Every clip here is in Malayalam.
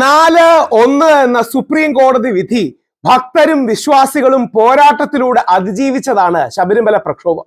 നാല് ഒന്ന് എന്ന സുപ്രീം കോടതി വിധി ഭക്തരും വിശ്വാസികളും പോരാട്ടത്തിലൂടെ അതിജീവിച്ചതാണ് ശബരിമല പ്രക്ഷോഭം.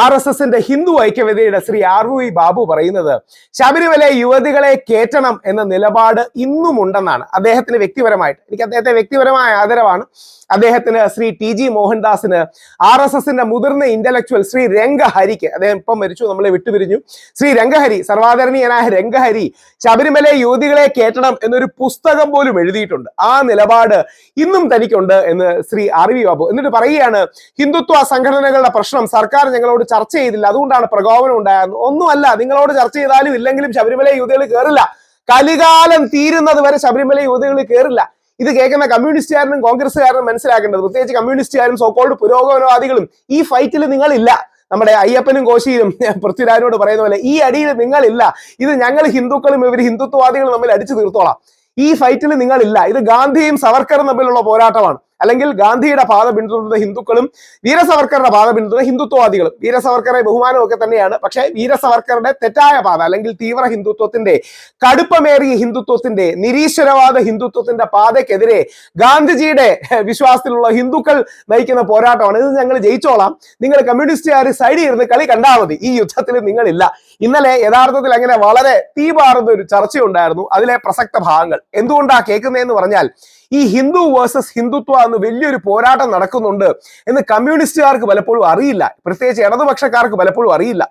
ആർ എസ് എസിന്റെ ഹിന്ദു ഐക്യവേദിയുടെ ശ്രീ ആർ വി ബാബു പറയുന്നത് ശബരിമല യുവതികളെ കേറ്റണം എന്ന നിലപാട് ഇന്നും ഉണ്ടെന്നാണ് അദ്ദേഹത്തിന് വ്യക്തിപരമായിട്ട് എനിക്ക് അദ്ദേഹത്തെ വ്യക്തിപരമായ ആദരവാണ്. അദ്ദേഹത്തിന് ശ്രീ ടി ജി മോഹൻദാസിന് ആർ എസ് എസിന്റെ മുതിർന്ന ഇന്റലക്ച്വൽ ശ്രീ രംഗഹരിക്ക് അദ്ദേഹം ഇപ്പം മരിച്ചു നമ്മളെ വിട്ടുപിരിഞ്ഞു. ശ്രീ രംഗഹരി സർവാദരണീയനായ രംഗഹരി ശബരിമല യുവതികളെ കേറ്റണം എന്നൊരു പുസ്തകം പോലും എഴുതിയിട്ടുണ്ട്. ആ നിലപാട് ഇന്നും തനിക്കുണ്ട് എന്ന് ശ്രീ ആർ ബാബു എന്നിട്ട് പറയുകയാണ് ഹിന്ദുത്വ സംഘടനകളുടെ പ്രശ്നം സർക്കാർ ഞങ്ങളോട് ചർച്ച ചെയ്തില്ല. അതുകൊണ്ടാണ് പ്രകോപനം ഉണ്ടായത്. ഒന്നുമല്ല നിങ്ങളോട് ചർച്ച ചെയ്താലും ഇല്ലെങ്കിലും ശബരിമല യുവതികൾ കയറില്ല കലികാലം തീരുന്നത് വരെ ശബരിമല യുവതികൾ കയറില്ല ഇത് കേൾക്കുന്ന കമ്മ്യൂണിസ്റ്റുകാരനും കോൺഗ്രസ്സുകാരനും മനസ്സിലാക്കേണ്ടത് പ്രത്യേകിച്ച് കമ്മ്യൂണിസ്റ്റുകാരും സോക്കോൾഡ് പുരോഗമനവാദികളും ഈ ഫൈറ്റിൽ നിങ്ങളില്ല. നമ്മുടെ അയ്യപ്പനും കോശിയിലും പൃഥ്വിരാജിനോട് പറയുന്ന പോലെ ഈ അടിയിൽ നിങ്ങളില്ല. ഇത് ഞങ്ങൾ ഹിന്ദുക്കളും ഇവർ ഹിന്ദുത്വവാദികളും തമ്മിൽ അടിച്ചു തീർത്തോളാം. ഈ ഫൈറ്റിൽ നിങ്ങളില്ല. ഇത് ഗാന്ധിയും സവർക്കറും തമ്മിലുള്ള പോരാട്ടമാണ്. അല്ലെങ്കിൽ ഗാന്ധിയുടെ പാത പിന്തുടരുന്ന ഹിന്ദുക്കളും വീരസവർക്കറുടെ പാത പിന്തുടരുന്ന ഹിന്ദുത്വവാദികളും. വീരസവർക്കറെ ബഹുമാനമൊക്കെ തന്നെയാണ്. പക്ഷേ വീരസവർക്കറുടെ തെറ്റായ പാത അല്ലെങ്കിൽ തീവ്ര ഹിന്ദുത്വത്തിന്റെ കടുപ്പമേറിയ ഹിന്ദുത്വത്തിന്റെ നിരീശ്വരവാദ ഹിന്ദുത്വത്തിന്റെ പാതയ്ക്കെതിരെ ഗാന്ധിജിയുടെ വിശ്വാസത്തിലുള്ള ഹിന്ദുക്കൾ നയിക്കുന്ന പോരാട്ടമാണ്. ഇത് ഞങ്ങൾ ജയിച്ചോളാം. നിങ്ങൾ കമ്മ്യൂണിസ്റ്റുകാർ സൈഡിൽ ഇരുന്ന് കളി കണ്ടാൽ മതി. ഈ യുദ്ധത്തിൽ നിങ്ങളില്ല. ഇന്നലെ യഥാർത്ഥത്തിൽ അങ്ങനെ വളരെ തീപാറുന്ന ഒരു ചർച്ചയുണ്ടായിരുന്നു. അതിലെ പ്രസക്ത ഭാഗങ്ങൾ. എന്തുകൊണ്ടാ കേൾക്കുന്നതെന്ന് പറഞ്ഞാൽ ഈ ഹിന്ദു വേഴ്സസ് ഹിന്ദുത്വ എന്ന് വലിയൊരു പോരാട്ടം നടക്കുന്നുണ്ട് എന്ന് കമ്മ്യൂണിസ്റ്റുകാർക്ക് പലപ്പോഴും അറിയില്ല. പ്രത്യേകിച്ച് ഇടതുപക്ഷക്കാർക്ക് പലപ്പോഴും അറിയില്ല.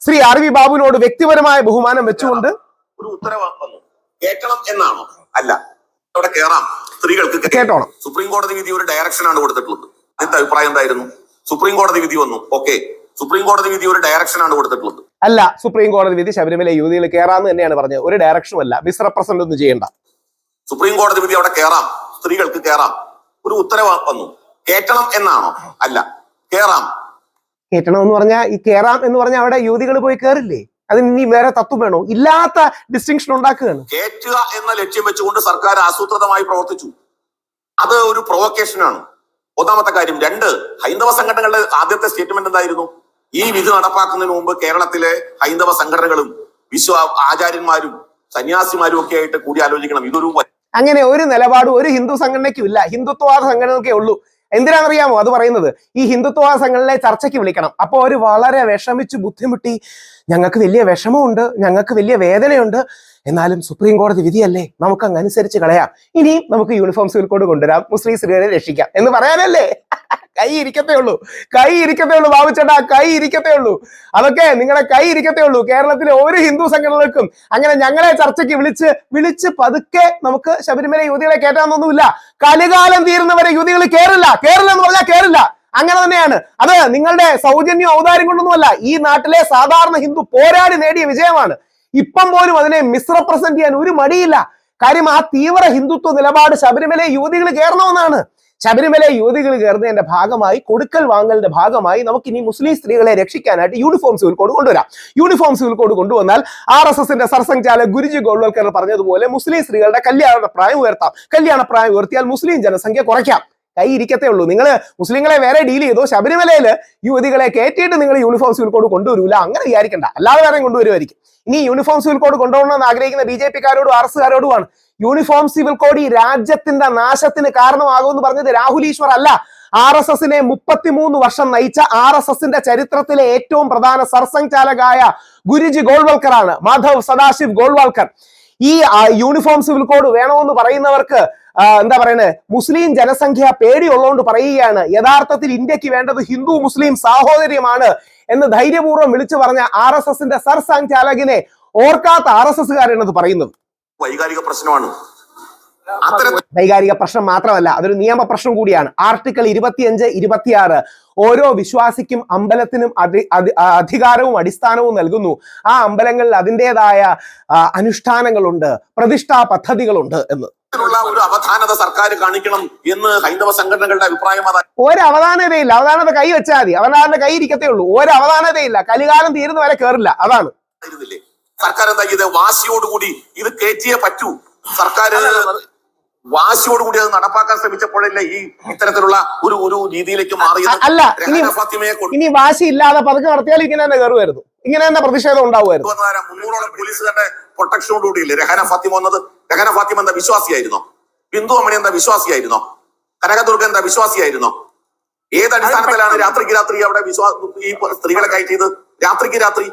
ശ്രീ ആർ വി ബാബുവിനോട് വ്യക്തിപരമായ ബഹുമാനം വെച്ചുകൊണ്ട് ഒരു ഉത്തരവ് കേൾക്കണം എന്നാണോ? അല്ല. അവിടെ കേറാം. സ്ത്രീകൾക്ക് കേട്ടോണം. സുപ്രീം കോടതി വിധി ഒരു ഡയറക്ഷൻ ആണ് കൊടുത്തിട്ടുള്ളത്. അതിന്റെ അഭിപ്രായം എന്തായിരുന്നു? സുപ്രീം കോടതി വിധി വന്നു. ഓക്കെ. സുപ്രീം കോടതി വിധി ഒരു ഡയറക്ഷൻ ആണ് കൊടുത്തിട്ടുള്ളത്. അല്ല സുപ്രീം കോടതി വിധി ശബരിമല യുവതിയിൽ കയറാന്ന് തന്നെയാണ് പറഞ്ഞത്. ഒരു ഡയറക്ഷനും അല്ല. മിസ്റെപ്രസെന്റ് ഒന്നും ചെയ്യണ്ട. സുപ്രീം കോടതി വിധി അവിടെ കേറാം. സ്ത്രീകൾക്ക് കേറാം. ഒരു ഉത്തരവ് വന്നു. കേറ്റണം എന്നാണോ? അല്ല. കേറാം. കേട്ടണം എന്ന് പറഞ്ഞാൽ ഈ കേറാം എന്ന് പറഞ്ഞാൽ അവിടെ യുവതികൾ പോയി കയറില്ലേ അതിന് ഇനി വേറെ തത്വം വേണോ? ഇല്ലാത്ത ഡിസ്റ്റിങ്ഷൻ ഉണ്ടാക്കുകയാണ്. കേറ്റുക എന്ന ലക്ഷ്യം വെച്ചുകൊണ്ട് സർക്കാർ ആസൂത്രിതമായി പ്രവർത്തിച്ചു. അത് ഒരു പ്രൊവക്കേഷൻ ആണ്. ഒന്നാമത്തെ കാര്യം. രണ്ട് ഹൈന്ദവ സംഘടനകളുടെ ആദ്യത്തെ സ്റ്റേറ്റ്മെന്റ് എന്തായിരുന്നു? ഈ വിധി നടപ്പാക്കുന്നതിന് മുമ്പ് കേരളത്തിലെ ഹൈന്ദവ സംഘടനകളും വിശ്വ ആചാര്യന്മാരും സന്യാസിമാരും ഒക്കെ ആയിട്ട് കൂടി ആലോചിക്കണം. ഇതൊരു അങ്ങനെ ഒരു നിലപാടും ഒരു ഹിന്ദു സംഘടനയ്ക്കും ഇല്ല. ഹിന്ദുത്വവാദ സംഘടനകൾക്കേ ഉള്ളൂ. എന്തിനാണെന്നറിയാമോ? അത് പറയുന്നത് ഈ ഹിന്ദുത്വവാദ സംഘടനയെ ചർച്ചയ്ക്ക് വിളിക്കണം. അപ്പോൾ അവർ വളരെ വിഷമിച്ച് ബുദ്ധിമുട്ടി ഞങ്ങൾക്ക് വലിയ വിഷമമുണ്ട് ഞങ്ങൾക്ക് വലിയ വേദനയുണ്ട്. എന്നാലും സുപ്രീം കോടതി വിധിയല്ലേ? നമുക്ക് അങ്ങ് അനുസരിച്ച് കളയാം. ഇനിയും നമുക്ക് യൂണിഫോം സിവിൽ കോഡ് കൊണ്ടുവരാം. മുസ്ലിം സ്ത്രീകളെ രക്ഷിക്കാം. എന്ന് പറയാനല്ലേ? കൈ ഇരിക്കത്തേ ഉള്ളൂ. കൈ ഇരിക്കത്തേ ഉള്ളൂ ബാബുച്ചേട്ടാ കൈ ഇരിക്കത്തേ ഉള്ളൂ. അതൊക്കെ നിങ്ങളുടെ കൈ ഇരിക്കത്തേ ഉള്ളൂ. കേരളത്തിലെ ഒരു ഹിന്ദു സംഘടനകൾക്കും അങ്ങനെ ഞങ്ങളെ ചർച്ചയ്ക്ക് വിളിച്ച് വിളിച്ച് പതുക്കെ നമുക്ക് ശബരിമല യുവതികളെ കയറ്റാമെന്നൊന്നുമില്ല കലികാലം തീരുന്നവരെ യുവതികൾ കേറില്ല. കേറില്ല എന്ന് പറഞ്ഞാൽ കേറില്ല. അങ്ങനെ തന്നെയാണ്. അത് നിങ്ങളുടെ സൗജന്യ ഔദാര്യം കൊണ്ടൊന്നുമല്ല. ഈ നാട്ടിലെ സാധാരണ ഹിന്ദു പോരാടി നേടിയ വിജയമാണ്. ഇപ്പം പോലും അതിനെ മിസ്റെപ്രസെന്റ് ചെയ്യാൻ ഒരു മടിയില്ല. കാര്യം ആ തീവ്ര ഹിന്ദുത്വ നിലപാട് ശബരിമല യുവതികൾ കയറണമെന്നാണ് ശബരിമല യുവതികൾ കയറുന്നതിന്റെ ഭാഗമായി കൊടുക്കൽ വാങ്ങലിന്റെ ഭാഗമായി നമുക്ക് ഇനി മുസ്ലിം സ്ത്രീകളെ രക്ഷിക്കാനായിട്ട് യൂണിഫോം സിവിൽ കോഡ് കൊണ്ടുവരാം. യൂണിഫോം സിവിൽ കോഡ് കൊണ്ടുവന്നാൽ ആർ എസ് എസിന്റെ സർസംഘാലക് ഗുരുജി ഗോൾവൽക്കർ പറഞ്ഞതുപോലെ മുസ്ലിം സ്ത്രീകളുടെ കല്യാണ പ്രായം ഉയർത്താം. കല്യാണ പ്രായം ഉയർത്തിയാൽ മുസ്ലിം ജനസംഖ്യ കുറയ്ക്കാം. കൈ ഇരിക്കത്തേ ഉള്ളൂ. നിങ്ങൾ മുസ്ലിങ്ങളെ വേറെ ഡീൽ ചെയ്തോ ശബരിമലയിൽ യുവതികളെ കയറ്റിയിട്ട് നിങ്ങൾ യൂണിഫോം സിവിൽ കോഡ് കൊണ്ടുവരില്ല അങ്ങനെ വിചാരിക്കണ്ട. അല്ലാതെ വേറെ കൊണ്ടുവരുമായിരിക്കും. ഇനി യൂണിഫോം സിവിൽ കോഡ് കൊണ്ടുപോകണമെന്ന് ആഗ്രഹിക്കുന്ന ബി ജെ പിക്കാരോടും ആർ എസ് കാരോടുമാണ് യൂണിഫോം സിവിൽ കോഡ് ഈ രാജ്യത്തിന്റെ നാശത്തിന് കാരണമാകുമെന്ന് പറഞ്ഞത് രാഹുൽ ഈശ്വർ അല്ല. ആർ എസ് എസിനെ മുപ്പത്തിമൂന്ന് വർഷം നയിച്ച ആർ എസ് എസിന്റെ ചരിത്രത്തിലെ ഏറ്റവും പ്രധാന സർസംഘചാലകായ ഗുരുജി ഗോൾവൽക്കർ ആണ് മാധവ് സദാശിവ് ഗോൾവാൾക്കർ. ഈ യൂണിഫോം സിവിൽ കോഡ് വേണമെന്ന് പറയുന്നവർക്ക് എന്താ പറയുന്നത് മുസ്ലിം ജനസംഖ്യ പേടിയുള്ളതുകൊണ്ട് പറയുകയാണ്. യഥാർത്ഥത്തിൽ ഇന്ത്യയ്ക്ക് വേണ്ടത് ഹിന്ദു മുസ്ലിം സാഹോദര്യമാണ് എന്ന് ധൈര്യപൂർവം വിളിച്ചു പറഞ്ഞ ആർ എസ് എസിന്റെ സർസംഘചാലകിനെ ഓർക്കാത്ത ആർ എസ് എസ്സുകാരാണ് പറയുന്നത്. വൈകാരിക പ്രശ്നമാണ്. വൈകാരിക പ്രശ്നം മാത്രമല്ല അതൊരു നിയമ പ്രശ്നം കൂടിയാണ്. ആർട്ടിക്കിൾ ഇരുപത്തിയഞ്ച് ഇരുപത്തിയാറ് ഓരോ വിശ്വാസിക്കും അമ്പലത്തിനും അധി- അധി- അധികാരവും അടിസ്ഥാനവും നൽകുന്നു. ആ അമ്പലങ്ങളിൽ അതിന്റെതായ അനുഷ്ഠാനങ്ങളുണ്ട് പ്രതിഷ്ഠാ പദ്ധതികളുണ്ട് എന്ന്. ഒരു അവധാനത സർക്കാർ കാണിക്കണം എന്ന് ഹൈന്ദവ സംഘടനകളുടെ അഭിപ്രായം ഒരു അവധാനതയില്ല. അവധാനത കൈ വെച്ചാൽ മതി. അവധാനത കൈ ഇരിക്കത്തേ ഉള്ളൂ. ഒരു അവധാനതയില്ല. കലികാലം തീരുന്ന വരെ കേറില്ല. അതാണ്. സർക്കാർ എന്താ വാശിയോട് കൂടി ഇത് കയറ്റിയേ പറ്റൂ. സർക്കാർ വാശിയോടുകൂടി അത് നടപ്പാക്കാൻ ശ്രമിച്ചപ്പോഴല്ലേ ഈ ഇത്തരത്തിലുള്ള ഒരു ഒരു രീതിയിലേക്ക് മാറിയത്? അല്ല ഇനി വാശി ഇല്ലാതെ പതുക്കെ നടത്തിയാൽ ഇങ്ങനെ തന്നെ കയറുമായിരുന്നു. ഇങ്ങനെ തന്നെ പ്രതിഷേധം ഉണ്ടാവുമായിരുന്നു? മുന്നൂറോളം പോലീസുകാരുടെ പ്രൊട്ടക്ഷനോട് കൂടിയില്ലേ രഹന ഫാത്തിമ വന്നത്? രഹന ഫാത്തിമ എന്താ വിശ്വാസിയായിരുന്നോ? ബിന്ദു അമ്മണി എന്താ വിശ്വാസിയായിരുന്നോ? കനകദുർഗ എന്താ വിശ്വാസിയായിരുന്നോ? ഏത് അടിസ്ഥാനത്തിലാണ് രാത്രിക്ക് രാത്രി അവിടെ വിശ്വാസ ഈ സ്ത്രീകളെ കയറ്റിയത്? രാത്രിക്ക് രാത്രി.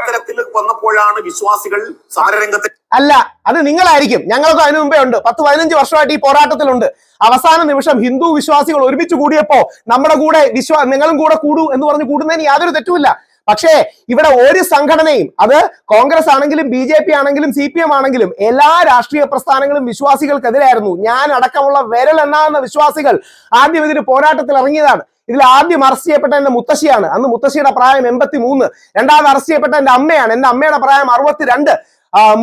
ഇത്തരത്തിൽ വന്നപ്പോഴാണ് വിശ്വാസികൾ സമരരംഗത്തെ അല്ല അത് നിങ്ങളായിരിക്കും. ഞങ്ങൾക്ക് അതിനു മുമ്പേ ഉണ്ട്. പത്ത് പതിനഞ്ച് വർഷമായിട്ട് ഈ പോരാട്ടത്തിലുണ്ട്. അവസാന നിമിഷം ഹിന്ദു വിശ്വാസികൾ ഒരുമിച്ച് കൂടിയപ്പോ നമ്മുടെ കൂടെ വിശ്വാ നിങ്ങളും കൂടെ കൂടൂ എന്ന് പറഞ്ഞ് കൂടുന്നതിന് യാതൊരു തെറ്റുമില്ല. പക്ഷേ ഇവിടെ ഒരു സംഘടനയും അത് കോൺഗ്രസ് ആണെങ്കിലും ബി ജെ പി ആണെങ്കിലും സി പി എം ആണെങ്കിലും എല്ലാ രാഷ്ട്രീയ പ്രസ്ഥാനങ്ങളും വിശ്വാസികൾക്കെതിരായിരുന്നു. ഞാൻ അടക്കമുള്ള വിരലെണ്ണാവുന്ന വിശ്വാസികൾ ആദ്യം ഇതിന് പോരാട്ടത്തിൽ ഇറങ്ങിയതാണ് ഇതിൽ ആദ്യം അറസ്റ്റ് ചെയ്യപ്പെട്ട എന്റെ മുത്തശ്ശിയാണ്. അന്ന് മുത്തശ്ശിയുടെ പ്രായം എൺപത്തി മൂന്ന് രണ്ടാമത് അറസ്റ്റ് ചെയ്യപ്പെട്ട എന്റെ അമ്മയാണ്. എന്റെ അമ്മയുടെ പ്രായം അറുപത്തിരണ്ട്.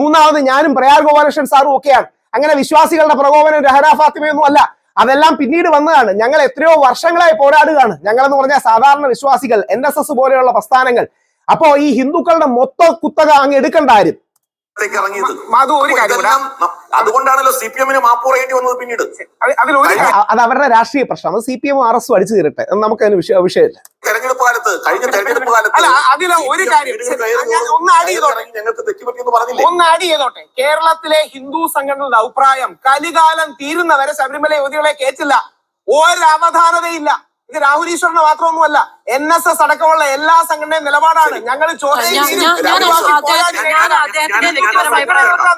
മൂന്നാമത് ഞാനും പ്രയാർ ഗോപാലകൃഷ്ണൻ സാറും ഒക്കെയാണ്. അങ്ങനെ വിശ്വാസികളുടെ പ്രകോപനം രഹന ഫാത്തിമയൊന്നും അല്ല. അതെല്ലാം പിന്നീട് വന്നതാണ്. ഞങ്ങൾ എത്രയോ വർഷങ്ങളായി പോരാടുകയാണ്. ഞങ്ങളെന്ന് പറഞ്ഞാൽ സാധാരണ വിശ്വാസികൾ എൻ എസ് എസ് പോലെയുള്ള പ്രസ്ഥാനങ്ങൾ. അപ്പോ ഈ ഹിന്ദുക്കളുടെ മൊത്ത കുത്തക അങ്ങ് എടുക്കേണ്ട ആരും ഇറങ്ങിയത്. മധു ഒരു അപ്പൊ കാര്യം കൂടെ. ഇതെല്ലാം ന- അതുകൊണ്ടാണല്ലോ സി പി എമ്മിന് മാപ്പ് പറയേണ്ടി വന്നത് പിന്നീട്. അത് അത് അവരുടെ രാഷ്ട്രീയ പ്രശ്നം. അത് C P M R S അടിച്ചു തീരട്ടെ. അത് നമുക്കതിന് വിഷയ വിഷയമില്ല. തെരഞ്ഞെടുപ്പ് കാലത്ത് കഴിഞ്ഞ തെരഞ്ഞെടുപ്പ് കാലത്ത് അതിൽ ഒരു കാര്യം. ഞാൻ ഒന്ന് add ചെയ്തോട്ടെ. ഞങ്ങൾക്ക് തെറ്റുപറ്റിയെന്ന് പറഞ്ഞില്ലേ? ഒന്ന് ആഡ് ചെയ്തോട്ടെ. കേരളത്തിലെ ഹിന്ദു സംഘടനകളുടെ അഭിപ്രായം കലികാലം തീരുന്നവരെ ശബരിമല യുവതികളെ കേറ്റില്ല ഒരവധാനതയില്ല. ഇത് രാഹുൽ ഈശ്വറിന് മാത്രമൊന്നുമല്ല എൻ എസ് എസ് അടക്കമുള്ള എല്ലാ സംഘടനയും നിലപാടാണ്. ഞങ്ങൾ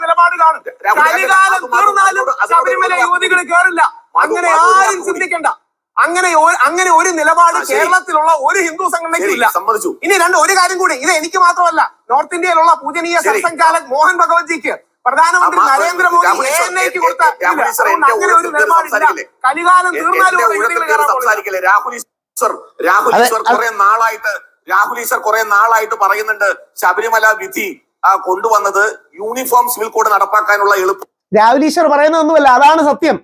നിലപാട് കാണും. കലികാലം തീർന്നാലും ശബരിമല യുവതികൾ കേറില്ല. അങ്ങനെ ആരും ചിന്തിക്കണ്ട. അങ്ങനെ അങ്ങനെ ഒരു നിലപാട് കേരളത്തിലുള്ള ഒരു ഹിന്ദു സംഘടനയ്ക്കും ഇല്ല. സമ്മതിച്ചു. ഇനി രണ്ട് ഒരു കാര്യം കൂടി. ഇത് എനിക്ക് മാത്രമല്ല നോർത്ത് ഇന്ത്യയിലുള്ള പൂജനീയ ശരി. സംഘാലക് മോഹൻ ഭഗവത്ജിക്ക് പ്രധാനമന്ത്രി നരേന്ദ്രമോദി രാഹുൽ എ ഈശ്വർ, എൻ ഐക്ക് എ- കൊടുത്ത രാഹുൽ. ഈശ്വർ, അങ്ങനെ ഒരു നിലപാടില്ല? കലികാലം തീർന്നാലും. സംസാരിക്കില്ലേ? രാഹുൽ ഈശ്വർ രാഹുൽ ഈശ്വർ അത് കുറെ നാളായിട്ട് രാഹുൽ ഈശ്വർ കുറെ നാളായിട്ട് പറയുന്നുണ്ട് ശബരിമല വിധി ആ, കൊണ്ടുവന്നത് യൂണിഫോം സിവിൽ കോഡ് നടപ്പാക്കാനുള്ള എളുപ്പം. രാഹുൽ ഈശ്വർ പറയുന്നതൊന്നുമല്ല അതാണ് സത്യം.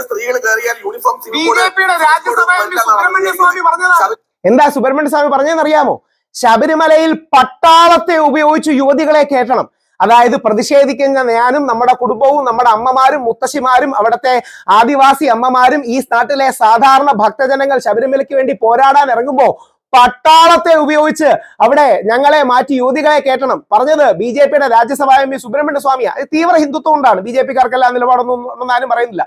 സ്ത്രീകൾ കയറിയാൽ യൂണിഫോം സിവിൽ കോഡ് എന്താ സുബ്രഹ്മണ്യ സ്വാമി പറഞ്ഞതെന്നറിയാമോ? ശബരിമലയിൽ പട്ടാളത്തെ ഉപയോഗിച്ച് യുവതികളെ കയറ്റണം. അതായത് പ്രതിഷേധിക്കുന്ന ഞാനും നമ്മുടെ കുടുംബവും നമ്മുടെ അമ്മമാരും മുത്തശ്ശിമാരും അവിടുത്തെ ആദിവാസി അമ്മമാരും ഈ നാട്ടിലെ സാധാരണ ഭക്തജനങ്ങൾ ശബരിമലയ്ക്ക് വേണ്ടി പോരാടാൻ ഇറങ്ങുമ്പോ പട്ടാളത്തെ ഉപയോഗിച്ച് അവിടെ ഞങ്ങളെ മാറ്റി യുവതികളെ കയറ്റണം. പറഞ്ഞത് ബി ജെ പിയുടെ രാജ്യസഭാ എം പി സുബ്രഹ്മണ്യ സ്വാമിയാ. തീവ്ര ഹിന്ദുത്വം കൊണ്ടാണ്. ബി ജെ പിക്കാർക്കെല്ലാം നിലപാടൊന്നും ഒന്നും ആരും പറയുന്നില്ല.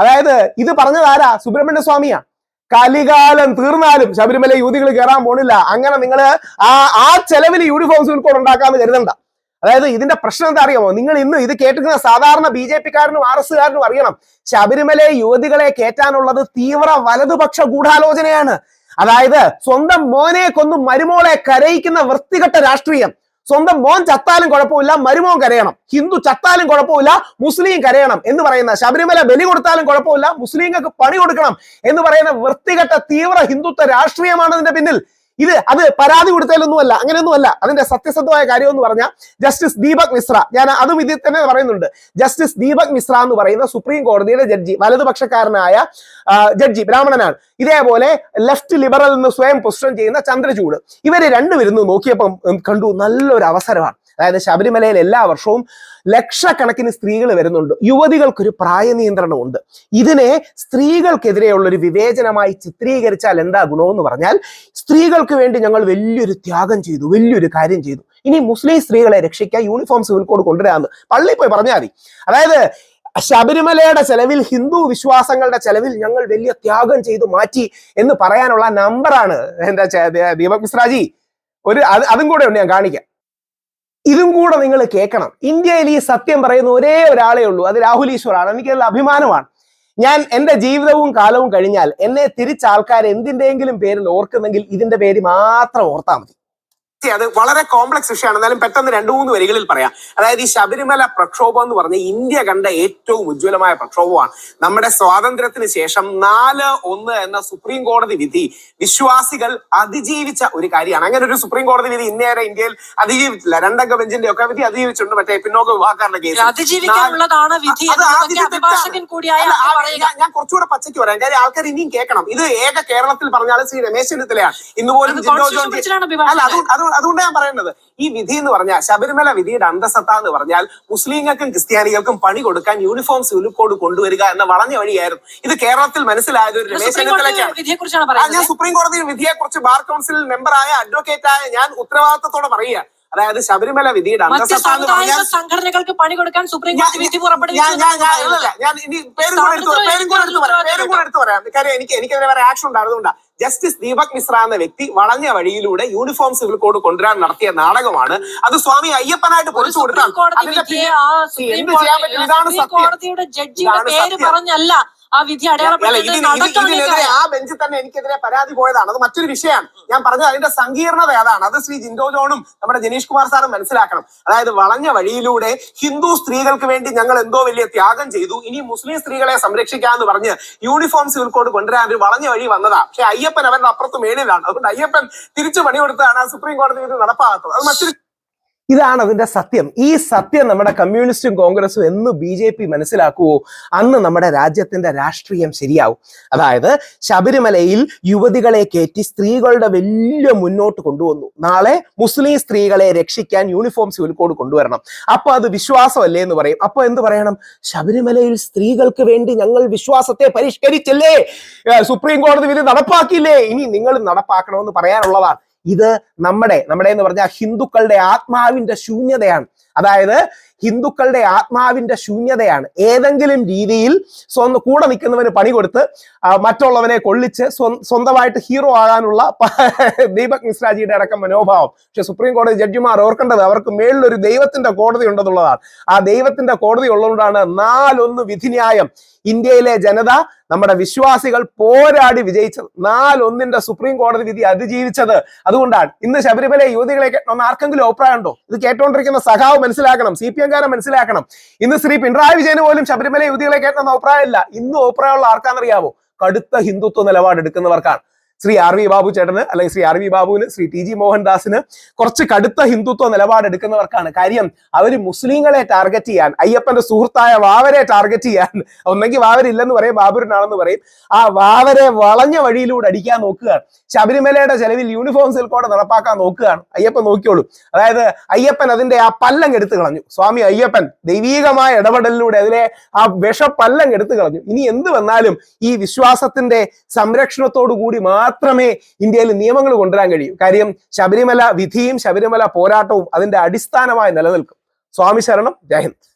അതായത് ഇത് പറഞ്ഞത് ആരാ? സുബ്രഹ്മണ്യ സ്വാമിയാ. കലികാലം തീർന്നാലും ശബരിമല യുവതികൾ കയറാൻ പോണില്ല. അങ്ങനെ നിങ്ങൾ ആ ആ ചെലവിൽ യൂണിഫോം സിവിൽ കോഡ് ഉണ്ടാക്കാന്ന് കരുതണ്ട. അതായത് ഇതിന്റെ പ്രശ്നം എന്താ അറിയാമോ? നിങ്ങൾ ഇന്ന് ഇത് കേട്ടിരിക്കുന്ന സാധാരണ ബി ജെ പിക്കാരനും ആർ എസ് കാരനും അറിയണം. ശബരിമല യുവതികളെ കയറ്റാനുള്ളത് തീവ്ര വലതുപക്ഷ ഗൂഢാലോചനയാണ്. അതായത് സ്വന്തം മോനെ കൊന്നു മരുമോളെ കരയിക്കുന്ന വൃത്തികെട്ട രാഷ്ട്രീയം. സ്വന്തം മോൻ ചത്താലും കുഴപ്പമില്ല മരുമോൻ കരയണം. ഹിന്ദു ചത്താലും കുഴപ്പമില്ല മുസ്ലിം കരയണം എന്ന് പറയുന്ന ശബരിമല ബലി കൊടുത്താലും കുഴപ്പമില്ല മുസ്ലിങ്ങൾക്ക് പണി കൊടുക്കണം എന്ന് പറയുന്ന വൃത്തികെട്ട തീവ്ര ഹിന്ദുത്വ രാഷ്ട്രീയമാണ് ഇതിന്റെ പിന്നിൽ. ഇത് അത് പരാതി കൊടുത്തതിലൊന്നുമല്ല അങ്ങനെയൊന്നുമല്ല. അതിന്റെ സത്യസന്ധമായ കാര്യം എന്ന് പറഞ്ഞാൽ ജസ്റ്റിസ് ദീപക് മിശ്ര. ഞാൻ അതും ഇതിൽ തന്നെ പറയുന്നുണ്ട്. ജസ്റ്റിസ് ദീപക് മിശ്ര എന്ന് പറയുന്ന സുപ്രീം കോടതിയുടെ ജഡ്ജി വലതുപക്ഷക്കാരനായ ജഡ്ജി ബ്രാഹ്മണനാണ്. ഇതേപോലെ ലെഫ്റ്റ് ലിബറൽ എന്ന് സ്വയം പൊസിഷൻ ചെയ്യുന്ന ചന്ദ്രചൂട് ഇവർ രണ്ടുപേരും നോക്കിയപ്പം കണ്ടു. നല്ലൊരു അവസരമാണ്. അതായത് ശബരിമലയിൽ എല്ലാ വർഷവും ലക്ഷക്കണക്കിന് സ്ത്രീകൾ വരുന്നുണ്ട്. യുവതികൾക്കൊരു പ്രായ നിയന്ത്രണമുണ്ട് ഇതിനെ സ്ത്രീകൾക്കെതിരെയുള്ള ഒരു വിവേചനമായി ചിത്രീകരിച്ചാൽ എന്താ ഗുണമെന്ന് പറഞ്ഞാൽ സ്ത്രീകൾക്ക് വേണ്ടി ഞങ്ങൾ വലിയൊരു ത്യാഗം ചെയ്തു വലിയൊരു കാര്യം ചെയ്തു. ഇനി മുസ്ലിം സ്ത്രീകളെ രക്ഷിക്കാൻ യൂണിഫോം സിവിൽ കോഡ് കൊണ്ടുവരാമെന്ന് പള്ളിയിൽ പോയി പറഞ്ഞാൽ മതി. അതായത് ശബരിമലയുടെ ചെലവിൽ ഹിന്ദു വിശ്വാസങ്ങളുടെ ചെലവിൽ ഞങ്ങൾ വലിയ ത്യാഗം ചെയ്തു മാറ്റി എന്ന് പറയാനുള്ള നമ്പറാണ് എന്താ ദീപക് മിശ്രാജി? ഒരു അതും കൂടെ ഉണ്ട് ഞാൻ കാണിക്കാം. ഇതും കൂടെ നിങ്ങൾ കേൾക്കണം. ഇന്ത്യയിൽ ഈ സത്യം പറയുന്ന ഒരേ ഒരാളേ ഉള്ളൂ. അത് രാഹുൽ ഈശ്വറാണ്. എനിക്കതിൽ അഭിമാനമാണ്. ഞാൻ എന്റെ ജീവിതവും കാലവും കഴിഞ്ഞാൽ എന്നെ തിരിച്ച ആൾക്കാർ എന്തിന്റെയെങ്കിലും പേരിൽ ഓർക്കുന്നെങ്കിൽ ഇതിന്റെ പേര് മാത്രം ഓർത്താൽ മതി. അത് വളരെ കോംപ്ലക്സ് വിഷയമാണ്. എന്നാലും പെട്ടെന്ന് രണ്ടു മൂന്ന് വരികളിൽ പറയാം. അതായത് ഈ ശബരിമല പ്രക്ഷോഭം എന്ന് പറഞ്ഞ ഇന്ത്യ കണ്ട ഏറ്റവും ഉജ്ജ്വലമായ പ്രക്ഷോഭമാണ്. നമ്മുടെ സ്വാതന്ത്ര്യത്തിന് ശേഷം നാല് ഒന്ന് എന്ന സുപ്രീം കോടതി വിധി വിശ്വാസികൾ അതിജീവിച്ച ഒരു കാര്യമാണ്. അങ്ങനെ ഒരു സുപ്രീം കോടതി വിധി ഇന്നേരെ ഇന്ത്യയിൽ അതിജീവിച്ചില്ല രണ്ടംഗ ബെഞ്ചിന്റെ ഒക്കെ വിധി അതിജീവിച്ചിട്ടുണ്ട്. മറ്റേ പിന്നോക്ക വിഭാഗക്കാരുടെ കേസ് ഞാൻ- കുറച്ചുകൂടെ പച്ചയ്ക്ക് പറയാം. കാര്യം ആൾക്കാർ ഇനിയും കേൾക്കണം. ഇത് ഏക കേരളത്തിൽ പറഞ്ഞാൽ ശ്രീ രമേശ് ചെന്നിത്തലയാണ്. ഇന്ന് പോലും അത് ജോൺ അല്ല അത് അതുകൊണ്ട് ഞാൻ പറയുന്നത് ഈ വിധി എന്ന് പറഞ്ഞാൽ ശബരിമല വിധിയുടെ അന്തസത്ത എന്ന് പറഞ്ഞാൽ മുസ്ലിങ്ങൾക്കും ക്രിസ്ത്യാനികൾക്കും പണി കൊടുക്കാൻ യൂണിഫോം സിവിൽ കോഡ് കൊണ്ടുവരിക എന്ന വളഞ്ഞ വഴിയായിരുന്നു. ഇത് കേരളത്തിൽ മനസ്സിലായത് ഒരു രമേശ് ഞാൻ സുപ്രീം കോടതി വിധിയെ കുറിച്ച് ബാർ കൗൺസിലിൽ മെമ്പറായ അഡ്വക്കേറ്റ് ആയ ഞാൻ ഉത്തരവാദിത്തത്തോടെ പറയുക അതായത് ശബരിമല വിധിയുടെ അന്തസത്ത എന്ന് പറഞ്ഞാൽ സംഘടനകൾക്ക് പണി കൊടുക്കാൻ സുപ്രീം കോടതി വിധി ഞാൻ- ഞാൻ- ഞാൻ- ഇനി പേരും കൂടെ എടുത്തു പേരും കൂടെ എടുത്തു പറയാം പേരും കൂടെ എടുത്തു പറയാം കാര്യം എനിക്ക് എനിക്കെതിരെ വേറെ ആക്ഷൻ ഉണ്ടായിരുന്നുകൊണ്ടാ ജസ്റ്റിസ് ദീപക് മിശ്ര എന്ന വ്യക്തി വളഞ്ഞ വഴിയിലൂടെ യൂണിഫോം സിവിൽ കോഡ് കൊണ്ടുവരാൻ നടത്തിയ നാടകമാണ് അത് സ്വാമി അയ്യപ്പനായിട്ട് പൊളിച്ചു കൊടുത്താണ് കോടതി അതിന്റെ എന്ത് ചെയ്യാൻ പറ്റും? ഇതാണ് സത്യം. ഇതാണ് പേര് സത്യം. ആ വിധി അടയാളപ്പെടുത്തി ആ ബെഞ്ചിൽ തന്നെ എനിക്കെതിരെ പരാതി പോയതാണ്. അത് മറ്റൊരു വിഷയമാണ്. ഞാൻ പറഞ്ഞത് അതിന്റെ സങ്കീർണത അതാണ് അത് ശ്രീ ജിൻഡോ ജോണും നമ്മുടെ ജനീഷ് കുമാർ സാറും മനസ്സിലാക്കണം. അതായത് വളഞ്ഞ വഴിയിലൂടെ ഹിന്ദു സ്ത്രീകൾക്ക് വേണ്ടി ഞങ്ങൾ എന്തോ വലിയ ത്യാഗം ചെയ്തു. ഇനി മുസ്ലിം സ്ത്രീകളെ സംരക്ഷിക്കാന്ന് പറഞ്ഞ് യൂണിഫോം സിവിൽ കോഡ് കൊണ്ടുവരാൻ ഒരു വളഞ്ഞ വഴി വന്നതാണ് പക്ഷെ അയ്യപ്പൻ അവരുടെ അപ്പുറത്ത് മേളിലാണ്. അതുകൊണ്ട് അയ്യപ്പൻ തിരിച്ചു പണി കൊടുത്താണ് ആ സുപ്രീം കോടതി ഇത് നടപ്പാകാത്തത് അത് മറ്റൊരു ഇതാണ് അതിന്റെ സത്യം. ഈ സത്യം നമ്മുടെ കമ്മ്യൂണിസ്റ്റും കോൺഗ്രസും എന്ന് ബി ജെ പി മനസ്സിലാക്കുവോ? അന്ന് നമ്മുടെ രാജ്യത്തിന്റെ രാഷ്ട്രീയം ശരിയാവും. അതായത് ശബരിമലയിൽ യുവതികളെ കയറ്റി സ്ത്രീകളുടെ വലിയ മുന്നോട്ട് കൊണ്ടുവന്നു. നാളെ മുസ്ലിം സ്ത്രീകളെ രക്ഷിക്കാൻ യൂണിഫോം സിവിൽ കൊണ്ടുവരണം. അപ്പൊ അത് വിശ്വാസമല്ലേ എന്ന് പറയും. അപ്പൊ എന്ത് പറയണം? ശബരിമലയിൽ സ്ത്രീകൾക്ക് വേണ്ടി ഞങ്ങൾ വിശ്വാസത്തെ പരിഷ്കരിച്ചല്ലേ? സുപ്രീം കോടതി വിധി നടപ്പാക്കിയില്ലേ? ഇനി നിങ്ങൾ നടപ്പാക്കണമെന്ന് പറയാനുള്ളതാണ്. ഇത് നമ്മുടെ നമ്മുടെ എന്ന് പറഞ്ഞാൽ ഹിന്ദുക്കളുടെ ആത്മാവിന്റെ ശൂന്യതയാണ്. അതായത് ഹിന്ദുക്കളുടെ ആത്മാവിന്റെ ശൂന്യതയാണ്. ഏതെങ്കിലും രീതിയിൽ സ്വന്ത കൂടെ നിൽക്കുന്നവന് പണി കൊടുത്ത് മറ്റുള്ളവനെ കൊള്ളിച്ച് സ്വന്തമായിട്ട് ഹീറോ ആകാനുള്ള ദീപക് മിശ്രാജിയുടെ അടക്കം മനോഭാവം. പക്ഷെ സുപ്രീം കോടതി ജഡ്ജിമാർ ഓർക്കേണ്ടത് അവർക്ക് മേളിലൊരു ദൈവത്തിന്റെ കോടതി ഉണ്ടെന്നുള്ളതാണ്. ആ ദൈവത്തിന്റെ കോടതി ഉള്ളതുകൊണ്ടാണ് നാലൊന്ന് വിധിന്യായം ഇന്ത്യയിലെ ജനത നമ്മുടെ വിശ്വാസികൾ പോരാടി വിജയിച്ചത് നാലൊന്നിന്റെ സുപ്രീം കോടതി വിധി അതിജീവിച്ചത് അതുകൊണ്ടാണ്. ഇന്ന് ശബരിമല യുവതികളെ കേട്ടണമെന്ന് ആർക്കെങ്കിലും അഭിപ്രായം ഉണ്ടോ ഇത് കേട്ടോണ്ടിരിക്കുന്ന സഖാവ് മനസ്സിലാക്കണം സി പി എംകാരൻ മനസ്സിലാക്കണം. ഇന്ന് ശ്രീ പിണറായി വിജയന് പോലും ശബരിമല യുവതികളെ കേട്ടണമെന്ന് അഭിപ്രായമില്ല. ഇന്നും അഭിപ്രായമുള്ള ആർക്കാണെന്നറിയാമോ കടുത്ത ഹിന്ദുത്വ നിലപാടെടുക്കുന്നവർക്കാണ്. ശ്രീ ആർ വി ബാബു ചേട്ടന് അല്ലെങ്കിൽ ശ്രീ ആർ വി ബാബുവിന് ശ്രീ ടി ജി മോഹൻദാസിന് കുറച്ച് കടുത്ത ഹിന്ദുത്വ നിലപാടെടുക്കുന്നവർക്കാണ് കാര്യം അവർ മുസ്ലിങ്ങളെ ടാർഗറ്റ് ചെയ്യാൻ അയ്യപ്പന്റെ സുഹൃത്തായ വാവരെ ടാർഗറ്റ് ചെയ്യാൻ ഒന്നെങ്കിൽ വാവരില്ലെന്ന് പറയും ബാബുരനാണെന്ന് പറയും ആ വാവരെ വളഞ്ഞ വഴിയിലൂടെ അടിക്കാൻ നോക്കുകയാണ്. ശബരിമലയുടെ ചെലവിൽ യൂണിഫോം സിൽക്കോടെ നടപ്പാക്കാൻ നോക്കുകയാണ്. അയ്യപ്പൻ നോക്കിയോളൂ അതായത് അയ്യപ്പൻ അതിന്റെ ആ പല്ലം എടുത്തു കളഞ്ഞു. സ്വാമി അയ്യപ്പൻ ദൈവീകമായ ഇടപെടലിലൂടെ അതിലെ ആ വിഷപ്പല്ലം എടുത്തു കളഞ്ഞു. ഇനി എന്ത് വന്നാലും ഈ വിശ്വാസത്തിന്റെ സംരക്ഷണത്തോടു കൂടി മാത്രമേ ഇന്ത്യയിൽ നിയമങ്ങൾ കൊണ്ടുവരാൻ കഴിയൂ. കാര്യം ശബരിമല വിധിയും ശബരിമല പോരാട്ടവും അതിന്റെ അടിസ്ഥാനമായി നിലനിൽക്കും. സ്വാമി ശരണം ജയ് ഹിന്ദ്.